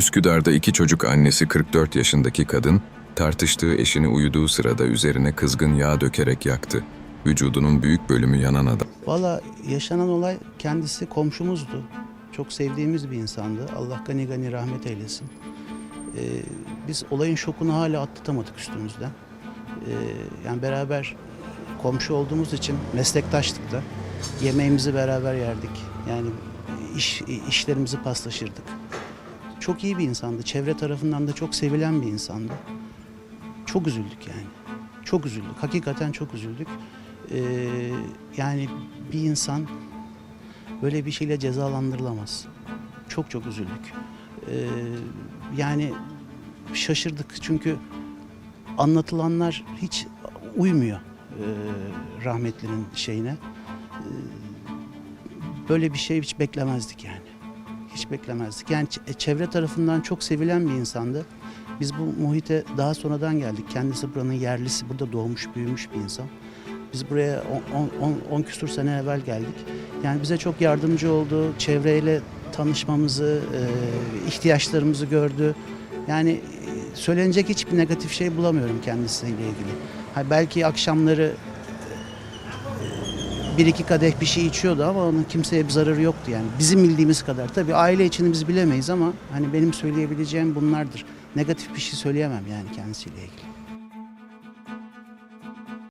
Üsküdar'da iki çocuk annesi 44 yaşındaki kadın, tartıştığı eşini uyuduğu sırada üzerine kızgın yağ dökerek yaktı. Vücudunun büyük bölümü yanan adam. Valla yaşanan olay kendisi komşumuzdu. Çok sevdiğimiz bir insandı. Allah gani gani rahmet eylesin. Ee, biz olayın şokunu hala atlatamadık üstümüzden. Ee, yani beraber komşu olduğumuz için meslektaştık da. Yemeğimizi beraber yerdik. Yani iş, işlerimizi paslaşırdık. Çok iyi bir insandı. Çevre tarafından da çok sevilen bir insandı. Çok üzüldük yani. Çok üzüldük. Hakikaten çok üzüldük. Ee, yani bir insan böyle bir şeyle cezalandırılamaz. Çok çok üzüldük. Ee, yani şaşırdık çünkü anlatılanlar hiç uymuyor e, rahmetlinin şeyine. Ee, böyle bir şey hiç beklemezdik yani. Hiç beklemezdik. Yani ç- çevre tarafından çok sevilen bir insandı. Biz bu muhite daha sonradan geldik. Kendisi buranın yerlisi, burada doğmuş, büyümüş bir insan. Biz buraya 10 küsur sene evvel geldik. Yani bize çok yardımcı oldu. Çevreyle tanışmamızı, e, ihtiyaçlarımızı gördü. Yani e, söylenecek hiçbir negatif şey bulamıyorum kendisiyle ilgili. Belki akşamları e, bir iki kadeh bir şey içiyordu ama onun kimseye bir zararı yoktu yani. Bizim bildiğimiz kadar. Tabii aile içini biz bilemeyiz ama hani benim söyleyebileceğim bunlardır. Negatif bir şey söyleyemem yani kendisiyle ilgili.